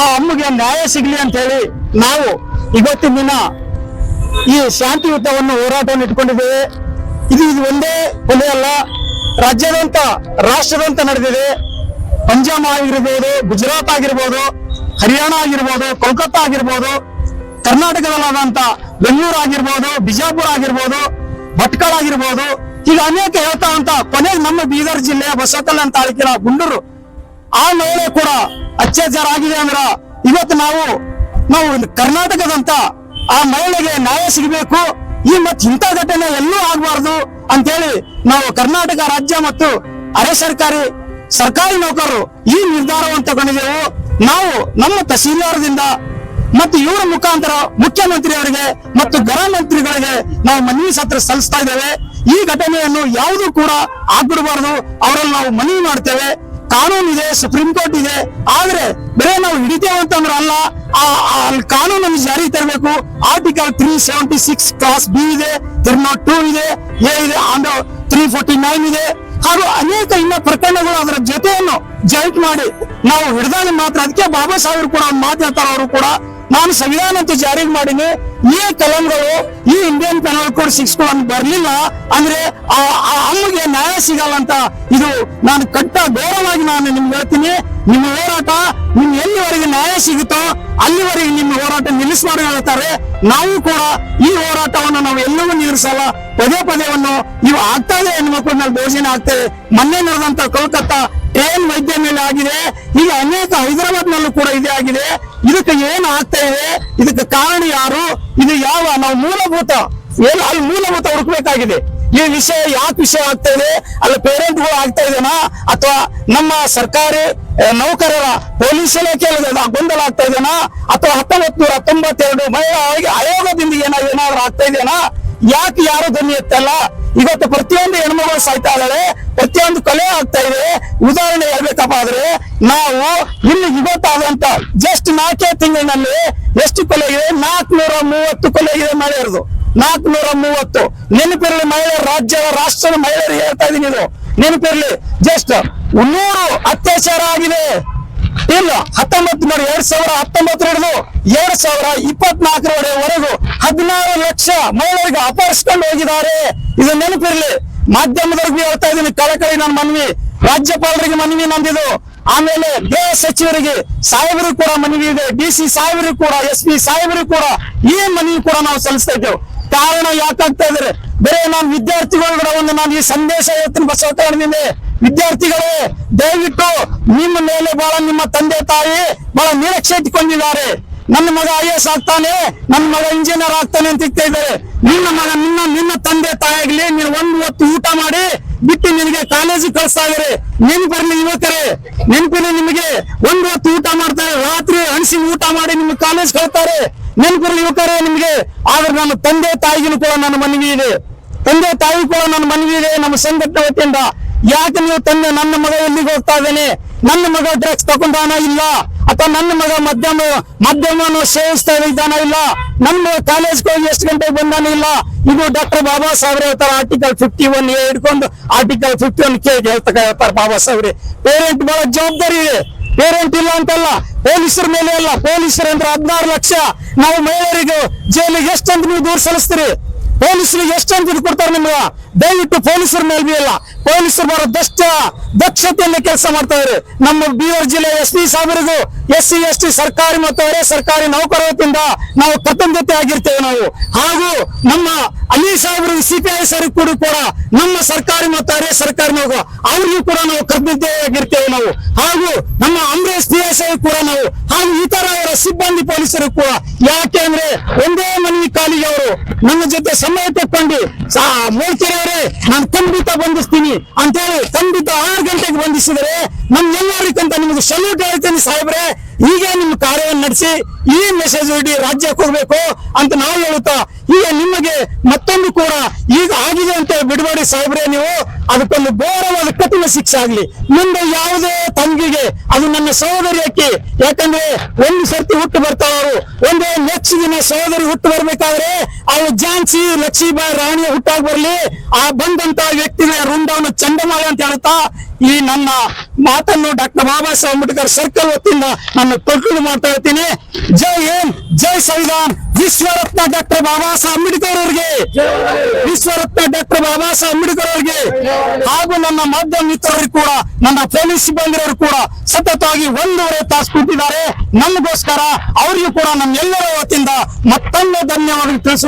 ಆ ಅಮ್ಮಗೆ ನ್ಯಾಯ ಸಿಗ್ಲಿ ಅಂತ ಹೇಳಿ ನಾವು ಇವತ್ತಿನ ದಿನ ಈ ಶಾಂತಿಯುತವನ್ನು ಹೋರಾಟವನ್ನು ಇಟ್ಕೊಂಡಿದ್ದೇವೆ. ಇದು ಇದು ಒಂದೇ ಕೊಲೆ ಅಲ್ಲ, ರಾಜ್ಯದಂತ, ರಾಷ್ಟ್ರದಂತ ನಡೆದಿದೆ. ಪಂಜಾಬ್ ಆಗಿರ್ಬೋದು, ಗುಜರಾತ್ ಆಗಿರ್ಬೋದು, ಹರಿಯಾಣ ಆಗಿರ್ಬೋದು, ಕೋಲ್ಕತ್ತಾ ಆಗಿರ್ಬೋದು, ಕರ್ನಾಟಕದಲ್ಲಾದಂತ ಬೆಂಗಳೂರು ಆಗಿರ್ಬೋದು, ಬಿಜಾಪುರ ಆಗಿರ್ಬೋದು, ಭಟ್ಕಳ ಆಗಿರ್ಬೋದು, ಈಗ ಅನೇಕ ಹೇಳ್ತಾ ಅಂತ ಕೊನೆಗೆ ನಮ್ಮ ಬೀದರ್ ಜಿಲ್ಲೆಯ ಅಂತ ತಾಲೂಕಿನ ಗುಂಡೂರು. ಆ ಮಹಿಳೆ ಕೂಡ ಅತ್ಯಾಚಾರ ಆಗಿದೆ ಅಂದ್ರ ಇವತ್ತು ನಾವು ನಾವು ಕರ್ನಾಟಕದಂತ ಆ ಮಹಿಳೆಗೆ ನ್ಯಾಯ ಸಿಗಬೇಕು, ಈ ಮತ್ ಇಂಥ ಘಟನೆ ಎಲ್ಲೂ ಆಗಬಾರ್ದು ಅಂತೇಳಿ ನಾವು ಕರ್ನಾಟಕ ರಾಜ್ಯ ಮತ್ತು ಅರೆ ಸರ್ಕಾರಿ ಸರ್ಕಾರಿ ನೌಕರರು ಈ ನಿರ್ಧಾರವನ್ನು ತಗೊಂಡಿದ್ದೆವು. ನಾವು ನಮ್ಮ ತಹಸೀಲ್ದಾರದಿಂದ ಮತ್ತು ಇವರ ಮುಖಾಂತರ ಮುಖ್ಯಮಂತ್ರಿ ಅವರಿಗೆ ಮತ್ತು ಗೃಹ ಮಂತ್ರಿಗಳಿಗೆ ನಾವು ಮನವಿ ಸತ್ರ ಸಲ್ಲಿಸ್ತಾ ಇದ್ದೇವೆ. ಈ ಘಟನೆಯನ್ನು ಯಾವುದು ಕೂಡ ಆಗ್ಬಿಡಬಾರದು. ಅವರಲ್ಲಿ ನಾವು ಮನವಿ ಮಾಡ್ತೇವೆ. ಕಾನೂನು ಇದೆ, ಸುಪ್ರೀಂ ಕೋರ್ಟ್ ಇದೆ, ಆದ್ರೆ ಬರೇ ನಾವು ಹಿಡಿತೇವೆ ಅಂತಂದ್ರೆ ಅಲ್ಲ ಕಾನೂನನ್ನು ಜಾರಿ ತರಬೇಕು. Article three seventy six clause B ಇದೆ ನಾಟ್ ಟೂ ಇದೆ ಎ ಇದೆ ಅಂಡರ್ ತ್ರೀ ಫೋರ್ಟಿ ನೈನ್ ಇದೆ. ಹಾಗೂ ಅನೇಕ ಇನ್ನ ಪ್ರಕರಣಗಳು ಅದರ ಜೊತೆಯನ್ನು ಜಾಯಿಂಟ್ ಮಾಡಿ ನಾವು ಹಿಡಿದಾಗ ಮಾತ್ರ, ಅದಕ್ಕೆ ಬಾಬಾ ಸಾಹೇಬರು ಕೂಡ ಮಾತಾಡ್ತಾರ, ಅವರು ಕೂಡ ನಾನು ಸಂವಿಧಾನ ಅಂತ ಜಾರಿಗೆ ಮಾಡೀನಿ ಈ ಕಲಂಗಳು, ಈ ಇಂಡಿಯನ್ ಪೆನಲ್ ಕೋಡ್ ಸಿಕ್ಸ್ ಬರ್ಲಿಲ್ಲ ಅಂದ್ರೆ ಆ ಆ ಅಮ್ಮಗೆ ನ್ಯಾಯ ಸಿಗಲ್ಲ ಅಂತ ಇದು ನಾನು ಕಟ್ಟ ಗೌರವವಾಗಿ ನಾನು ನಿಮ್ಗೆ ಹೇಳ್ತೀನಿ. ನಿಮ್ಮ ಹೋರಾಟ ನಿಮ್ ಎಲ್ಲಿವರೆಗೆ ನ್ಯಾಯ ಸಿಗುತ್ತೋ ಅಲ್ಲಿವರೆಗೆ ನಿಮ್ಮ ಹೋರಾಟ ನಿಲ್ಲಿಸಬಾರ್ದು ಹೇಳ್ತಾರೆ. ನಾವು ಕೂಡ ಈ ಹೋರಾಟವನ್ನು ನಾವು ಎಲ್ಲವೂ ನಿಲ್ಲಿಸಲ್ಲ ಪದೇ ಪದೇವನ್ನು ಇವು ಆಗ್ತಾ ಇದೆ ಹೆಣ್ಮಕ್ಳ ದೌರ್ಜನ್ಯ ಆಗ್ತದೆ ಮೊನ್ನೆ ನಡೆದಂತ ಕೋಲ್ಕತ್ತಾ ಟ್ರೈನ್ ವೈದ್ಯ ಮೇಲೆ ಆಗಿದೆ. ಈಗ ಅನೇಕ ಹೈದರಾಬಾದ್ ನಲ್ಲೂ ಕೂಡ ಇದೇ ಆಗಿದೆ. ಇದಕ್ಕೆ ಏನು ಆಗ್ತಾ ಇದೆ? ಇದಕ್ಕೆ ಕಾರಣ ಯಾರು? ಇದು ಯಾವ ನಾವು ಮೂಲಭೂತ, ಏನು ಅಲ್ಲಿ ಮೂಲಭೂತ ಹುಡುಕ್ಬೇಕಾಗಿದೆ. ಈ ವಿಷಯ ಯಾಕೆ ವಿಷಯ ಆಗ್ತಾ ಇದೆ? ಅಲ್ಲಿ ಪೇರೆಂಟ್ಗಳು ಆಗ್ತಾ ಇದೆನಾ? ಅಥವಾ ನಮ್ಮ ಸರ್ಕಾರಿ ನೌಕರರ ಪೊಲೀಸ್ ಇಲಾಖೆಯಲ್ಲಿ ಗೊಂದಲ ಆಗ್ತಾ ಇದೆನಾ? ಅಥವಾ ಹತ್ತೊಂಬತ್ ನೂರ ತೊಂಬತ್ತೆರಡು ಮಹಿಳಾ ಆಯೋಗದಿಂದ ಏನಾದ್ರು ಆಗ್ತಾ ಇದೆನಾ ಯಾಕೆ ಯಾರು ಧ್ವನಿ ಎತ್ತಲ್ಲ? ಇವತ್ತು ಪ್ರತಿಯೊಂದು ಹೆಣ್ಮಗಳು ಸಾಯ್ತಾ ಇದ್ದಾಳೆ, ಪ್ರತಿಯೊಂದು ಕೊಲೆ ಆಗ್ತಾ ಇದೆ. ಉದಾಹರಣೆ ಹೇಳ್ಬೇಕಪ್ಪ ಆದ್ರೆ, ನಾವು ಇಲ್ಲಿ ಇವತ್ತಾದಂತ ಜಸ್ಟ್ ನಾಲ್ಕೇ ತಿಂಗಳಿನಲ್ಲಿ ಎಷ್ಟು ಕೊಲೆ ಇದೆ? ನಾಲ್ಕುನೂರ ಮೂವತ್ತು ಕೊಲೆ ಇದೆ ಮಹಿಳೆಯರದು. ನಾಲ್ಕುನೂರ ಮೂವತ್ತು. ನೆನಪಿರಲಿ ಮಹಿಳೆಯರು, ರಾಜ್ಯದ, ರಾಷ್ಟ್ರದ ಮಹಿಳೆಯರು ಹೇಳ್ತಾ ಇದೀನಿ ಇದು. ನೆನಪಿರಲಿ ಜಸ್ಟ್ ನೂರು ಅತ್ಯಾಚಾರ ಆಗಿದೆ. ಇಲ್ಲ ಹತ್ತೊಂಬತ್ತು ನೋಡಿ, ಎರಡ್ ಸಾವಿರ ಹತ್ತೊಂಬತ್ತರ ಹಿಡಿದು ಎರಡ್ ಸಾವಿರ ಇಪ್ಪತ್ನಾಲ್ಕರವರೆಗೂ ಹದಿನಾರು ಲಕ್ಷ ಮಹಿಳೆಯರಿಗೆ ಅಪಹರಿಸ್ಕೊಂಡು ಹೋಗಿದ್ದಾರೆ. ಇದು ನೆನಪಿರ್ಲಿ, ಮಾಧ್ಯಮದವ್ರಿಗೆ ಹೇಳ್ತಾ ಇದ್ದೀನಿ ಕಳಕಳಿ ನನ್ನ ಮನವಿ, ರಾಜ್ಯಪಾಲರಿಗೆ ಮನವಿ ನಂದಿದು ಆಮೇಲೆ ಗೃಹ ಸಚಿವರಿಗೆ ಸಾಹೇಬರು ಕೂಡ ಮನವಿ ಇದೆ, ಡಿ ಸಿ ಸಾಹೇಬರು ಕೂಡ, ಎಸ್ ಪಿ ಸಾಹೇಬರು ಕೂಡ ಈ ಮನವಿ ಕೂಡ ನಾವು ಸಲ್ಲಿಸ್ತಾ ಇದ್ದೇವೆ. ಕಾರಣ ಯಾಕಾಗ್ತಾ ಇದ್ರೆ, ಬೇರೆ ನಾನು ವಿದ್ಯಾರ್ಥಿಗಳು ಕೂಡ ಒಂದು ನಾನು ಈ ಸಂದೇಶ ಇವತ್ತಿನ ಬಸವ ತಗೊಂಡಿದ್ದೀನಿ ವಿದ್ಯಾರ್ಥಿಗಳೇ, ದಯವಿಟ್ಟು ನಿಮ್ಮ ಮೇಲೆ ಬಹಳ ನಿಮ್ಮ ತಂದೆ ತಾಯಿ ಬಹಳ ನಿರೀಕ್ಷೆ ಇಟ್ಕೊಂಡಿದ್ದಾರೆ. ನನ್ನ ಮಗ ಐ ಎಸ್ ಆಗ್ತಾನೆ, ನನ್ನ ಮಗ ಇಂಜಿನಿಯರ್ ಆಗ್ತಾನೆ ಅಂತ ಇರ್ತಾ ಇದ್ದಾರೆ. ನಿನ್ನ ಮಗ ನಿನ್ನ ನಿನ್ನ ತಂದೆ ತಾಯಿಗ್ಲಿ ನೀನು ಒಂದು ಹೊತ್ತು ಊಟ ಮಾಡಿ ಬಿಟ್ಟು ನಿನಗೆ ಕಾಲೇಜಿಗೆ ಕಳಿಸ್ತಾ ಇದಾರೆ ನೆನಪಿರ್ಲಿ ಯುವಕರೇ ನೆನಪಿನ ನಿಮಗೆ. ಒಂದು ಹೊತ್ತು ಊಟ ಮಾಡ್ತಾರೆ, ರಾತ್ರಿ ಹಣಸಿನ ಊಟ ಮಾಡಿ ನಿಮ್ಗೆ ಕಾಲೇಜ್ ಕಳ್ತಾರೆ ನೆನಪಿರ್ಲಿ ಯುವಕರೇ ನಿಮಗೆ. ಆದ್ರೆ ನನ್ನ ತಂದೆ ತಾಯಿಗೂ ಕೂಡ ನನ್ನ ಮನವಿ ಇದೆ. ತಂದೆ ತಾಯಿ ಕೂಡ ನನ್ನ ಮನವಿ ಇದೆ, ನಮ್ಮ ಸಂಘಟನೆ ವತಿಯಿಂದ. ಯಾಕೆ ನೀವು ತಂದೆ ನನ್ನ ಮಗ ಎಲ್ಲಿಗೆ ಹೋಗ್ತಾ ಇದ್ದೇನೆ? ನನ್ನ ಮಗ ಡ್ರಗ್ಸ್ ತಗೊಂಡಾನ ಇಲ್ಲ? ಅಥವಾ ನನ್ನ ಮಗ ಮಧ್ಯಮ ಮಧ್ಯಮವನ್ನು ಸೇವಿಸ್ತಾ ಇದ್ದಾನ ಇಲ್ಲ? ನಮ್ಮ ಕಾಲೇಜ್ಗೆ ಕಾಲೇಜ್ ಹೋಗಿ ಎಷ್ಟು ಗಂಟೆಗೆ ಬಂದಾನ ಇಲ್ಲ? ಇದು ಡಾಕ್ಟರ್ ಬಾಬಾ ಸಾಹೇಬ್ರೆ ಹೇಳ್ತಾರೆ ಆರ್ಟಿಕಲ್ ಫಿಫ್ಟಿ ಒನ್ ಎ ಹಿಡ್ಕೊಂಡು ಆರ್ಟಿಕಲ್ ಫಿಫ್ಟಿ ಒನ್ ಕೆ ಹೇಳ್ತಾರೆ ಬಾಬಾ ಸಾಹೇಬ್ರೆ. ಪೇರೆಂಟ್ ಬಹಳ ಜವಾಬ್ದಾರಿ ಇದೆ. ಪೇರೆಂಟ್ ಇಲ್ಲ ಅಂತಲ್ಲ, ಪೊಲೀಸರ ಮೇಲೆ ಅಲ್ಲ, ಪೊಲೀಸರು ಅಂದ್ರೆ ಹದಿನಾರು ಲಕ್ಷ. ನಾವು ಮಹಿಳೆಯರಿಗೆ ಜೈಲಿಗೆ ಎಷ್ಟಂತ ನೀವು ದೂರ ಸಲ್ಲಿಸ್ತೀರಿ? ಪೊಲೀಸರಿಗೆ ಎಷ್ಟಂತ ಇದು ಕೊಡ್ತಾರೆ ನಿಮ್ಗೆ? ದಯವಿಟ್ಟು ಪೊಲೀಸರ ಮೇಲೆ ಅಲ್ಲ ಪೊಲೀಸರು ಬರೋ ದಷ್ಟ ದಕ್ಷತೆಯಲ್ಲಿ ಕೆಲಸ ಮಾಡ್ತಾ ಇದ್ರು ನಮ್ಮ ಬೀದರ್ ಜಿಲ್ಲೆ ಎಸ್ ಪಿ ಸಾಹೇಬರಿಗೂ ಎಸ್ ಸಿ, ಎಸ್ ಟಿ ಸರ್ಕಾರಿ ಮತ್ತು ಅರೆ ಸರ್ಕಾರಿ ನೌಕರವತಿಯಿಂದ ನಾವು ಕೃತಜ್ಞತೆ ಆಗಿರ್ತೇವೆ ನಾವು. ಹಾಗೂ ನಮ್ಮ ಅಲಿ ಸಾಹೇಬರು ಸಿಪಿಐ ಸರ್ ಕೂಡ ಕೂಡ ನಮ್ಮ ಸರ್ಕಾರಿ ಮತ್ತು ಅರೆ ಸರ್ಕಾರಿ ನಾವು ಅವ್ರಿಗೂ ಕೂಡ ನಾವು ಕೃತಜ್ಞತೆ ಆಗಿರ್ತೇವೆ ನಾವು. ಹಾಗೂ ನಮ್ಮ ಅಂಬರೀಶ್ ಪಿ ಕೂಡ ನಾವು ಹಾಗೂ ಇತರ ಅವರ ಸಿಬ್ಬಂದಿ ಪೊಲೀಸರು ಕೂಡ. ಯಾಕೆ ಅಂದ್ರೆ ಒಂದೇ ಮನವಿ ಕಾಲಿಗೆ ಅವರು ನನ್ನ ಜೊತೆ ಸಮಯ ತಕ್ಕೊಂಡು ಮೂರ್ತಿರವರೇ ನಾನು ಖಂಡಿತ ಬಂಧಿಸ್ತೀನಿ ಅಂತೇಳಿ ಖಂಡಿತ ಆರು ಗಂಟೆಗೆ ಬಂಧಿಸಿದರೆ ನಮ್ಗೆಲ್ಲರಿಗಂತ ನಿಮಗೆ ಸಲ್ಯೂಟ್ ಹೇಳ್ತೀನಿ ಸಾಹೇಬ್ರೆ. ಈಗ ನಿಮ್ಮ ಕಾರ್ಯವನ್ನು ನಡೆಸಿ ಈ ಮೆಸೇಜ್ ಇಡೀ ರಾಜ್ಯಕ್ಕೆ ಹೋಗ್ಬೇಕು ಅಂತ ನಾವು ಹೇಳುತ್ತಾ ಈಗ ನಿಮಗೆ ಮತ್ತೊಂದು ಕೂಡ ಈಗ ಆಗಿದೆ ಅಂತ ಬಿಡಬೇಡಿ ಸಾಹೇಬ್ರೆ ನೀವು. ಅದಕ್ಕೊಂದು ಘೋರವಾದ ಕಠಿಣ ಶಿಕ್ಷೆ ಆಗ್ಲಿ. ಮುಂದೆ ಯಾವುದೇ ತಂಗಿಗೆ ಅದು ನನ್ನ ಸಹೋದರಿ ಅಕ್ಕಿ ಯಾಕಂದ್ರೆ ಒಂದು ಸರ್ತಿ ಹುಟ್ಟು ಬರ್ತಾವರು ಒಂದೇ ಲಕ್ಷ ದಿನ ಸಹೋದರಿ ಹುಟ್ಟು ಬರ್ಬೇಕಾದ್ರೆ ಅವಳು ಅವು ಝಾನ್ಸಿ ಲಕ್ಷ್ಮೀಬಾಯಿ ರಾಣಿ ಹುಟ್ಟಾಗಿ ಬರ್ಲಿ. ಆ ಬಂದಂತ ವ್ಯಕ್ತಿನ ರುಂಡವನ್ನು ಚಂಡಮಾಲ ಅಂತ ಹೇಳ್ತಾ ಈ ನನ್ನ ಮಾತನ್ನು ಡಾಕ್ಟರ್ ಬಾಬಾ ಸಾಹೇಬ್ ಅಂಬೇಡ್ಕರ್ ಸರ್ಕಲ್ ವತಿಯಿಂದ ನಾನು ತೊಟ್ಟು ಮಾಡ್ತಾ ಇರ್ತೀನಿ. ಜೈ ಹಿಂದ್. ಜೈ ಸಂವಿಧಾನ್. ವಿಶ್ವರತ್ನ ಡಾಕ್ಟರ್ ಬಾಬಾ ಸಾಹೇಬ್ ಅಂಬೇಡ್ಕರ್ ಅವರಿಗೆ. ವಿಶ್ವರತ್ನ ಡಾಕ್ಟರ್ ಬಾಬಾ ಸಾಹೇಬ್ ಅಂಬೇಡ್ಕರ್ ಅವರಿಗೆ. ಹಾಗೂ ನನ್ನ ಮಾಧ್ಯಮ ಮಿತ್ರರು ಕೂಡ, ನನ್ನ ಪೊಲೀಸ್ ಸಿಬ್ಬಂದಿರವರು ಕೂಡ ಸತತವಾಗಿ ಒಂದೂವರೆ ತಾಸು ಕೂತಿದ್ದಾರೆ. ನಮಗೋಸ್ಕರ, ಅವರಿಗೂ ಕೂಡ ನಮ್ಮೆಲ್ಲರ ವತಿಯಿಂದ ಮತ್ತೊಮ್ಮೆ ಧನ್ಯವಾದ ತಿಳಿಸ